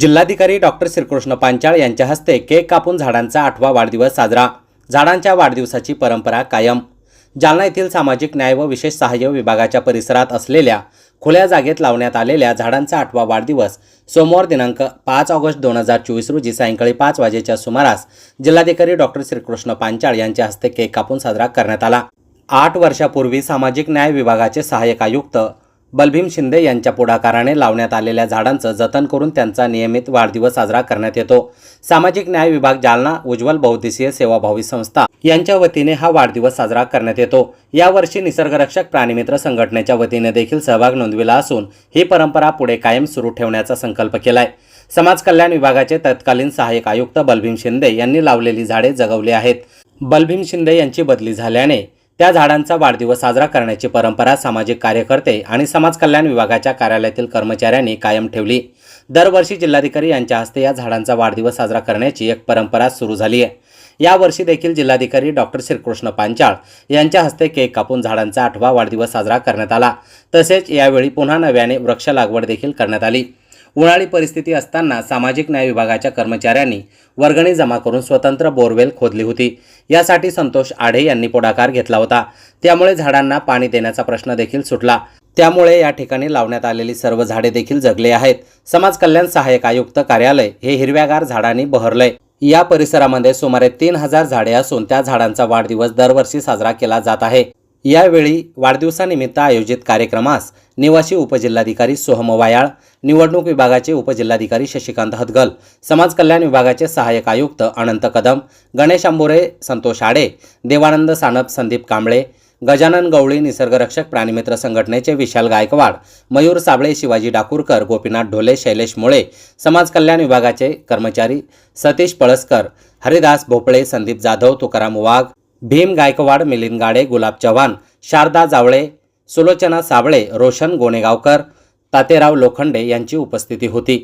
जिल्हाधिकारी डॉक्टर श्रीकृष्ण पांचाळ यांच्या हस्ते केक कापून झाडांचा आठवा वाढदिवस साजरा. झाडांच्या वाढदिवसाची परंपरा कायम. जालना येथील सामाजिक न्याय व विशेष सहाय्य विभागाच्या परिसरात असलेल्या खुल्या जागेत लावण्यात आलेल्या झाडांचा आठवा वाढदिवस सोमवार दिनांक पाच ऑगस्ट दोन हजार चोवीस रोजी सायंकाळी पाच वाजेच्या सुमारास जिल्हाधिकारी डॉक्टर श्रीकृष्ण पांचाळ यांच्या हस्ते केक कापून साजरा करण्यात आला. आठ वर्षापूर्वी सामाजिक न्याय विभागाचे सहाय्यक आयुक्त बलभीम शिंदे यांच्या पुढाकाराने लावण्यात आलेल्या झाडांचं जतन करून त्यांचा नियमित वाढदिवस साजरा करण्यात येतो. सामाजिक न्याय विभाग जालना उज्ज्वल बहुद्देशीय सेवाभावी संस्था यांच्या वतीने हा वाढदिवस साजरा करण्यात येतो. यावर्षी निसर्गरक्षक प्राणीमित्र संघटनेच्या वतीने देखील सहभाग नोंदविला असून ही परंपरा पुढे कायम सुरू ठेवण्याचा संकल्प केलाय. समाज कल्याण विभागाचे तत्कालीन सहाय्यक आयुक्त बलभीम शिंदे यांनी लावलेली झाडे जगवली आहेत. बलभीम शिंदे यांची बदली झाल्याने त्या झाडांचा वाढदिवस साजरा करण्याची परंपरा सामाजिक कार्यकर्ते आणि समाजकल्याण विभागाच्या कार्यालयातील कर्मचाऱ्यांनी कायम ठेवली. दरवर्षी जिल्हाधिकारी यांच्या हस्ते या झाडांचा वाढदिवस साजरा करण्याची एक परंपरा सुरू झाली आहे. यावर्षी देखील जिल्हाधिकारी डॉक्टर श्रीकृष्ण पांचाळ यांच्या हस्ते केक कापून झाडांचा आठवा वाढदिवस साजरा करण्यात आला. तसेच यावेळी पुन्हा नव्याने वृक्ष लागवड देखील करण्यात आली. उन्हाळी परिस्थिती असताना सामाजिक न्याय विभागाच्या कर्मचाऱ्यांनी वर्गणी जमा करून स्वतंत्र बोरवेल खोदली होती. यासाठी संतोष आढे यांनी पुढाकार घेतला होता. त्यामुळे झाडांना पाणी देण्याचा प्रश्न देखील सुटला. त्यामुळे या ठिकाणी लावण्यात आलेली सर्व झाडे देखील जगले आहेत. समाज कल्याण सहाय्यक आयुक्त कार्यालय हे हिरव्यागार झाडांनी बहरलंय. या परिसरामध्ये सुमारे तीन हजार झाडे असून त्या झाडांचा वाढदिवस दरवर्षी साजरा केला जात आहे. यावेळी वाढदिवसानिमित्त आयोजित कार्यक्रमास निवासी उपजिल्हाधिकारी सोहम वायाळ निवडणूक विभागाचे उपजिल्हाधिकारी शशिकांत हदगल समाज कल्याण विभागाचे सहाय्यक आयुक्त अनंत कदम गणेश आंबोरे संतोष आडे देवानंद सानप संदीप कांबळे गजानन गवळी निसर्गरक्षक प्राणीमित्र संघटनेचे विशाल गायकवाड मयूर साबळे शिवाजी डाकूरकर गोपीनाथ ढोले शैलेश मुळे समाज कल्याण विभागाचे कर्मचारी सतीश पळसकर हरिदास भोपळे संदीप जाधव तुकाराम वाघ भीम गायकवाड मिलिंद गाडे गुलाब चव्हाण शारदा जावळे सुलोचना साबळे रोशन गोणेगावकर तातेराव लोखंडे यांची उपस्थिती होती.